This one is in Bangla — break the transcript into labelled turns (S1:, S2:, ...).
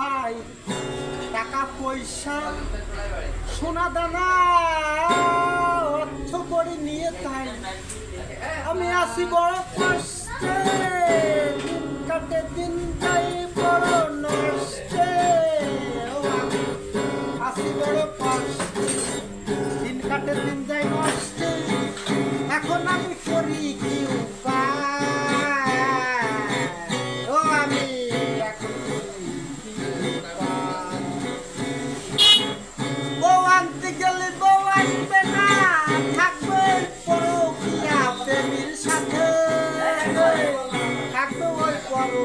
S1: ভাই, টাকা পয়সা, সোনা দানা, অর্থ করে নিয়ে তাই। আমি আসি বড় কষ্টে দিন কাটে দিন যাই বড় নষ্টে। আসি বড় কষ্টে, দিন কাটে দিন যাই নষ্ট।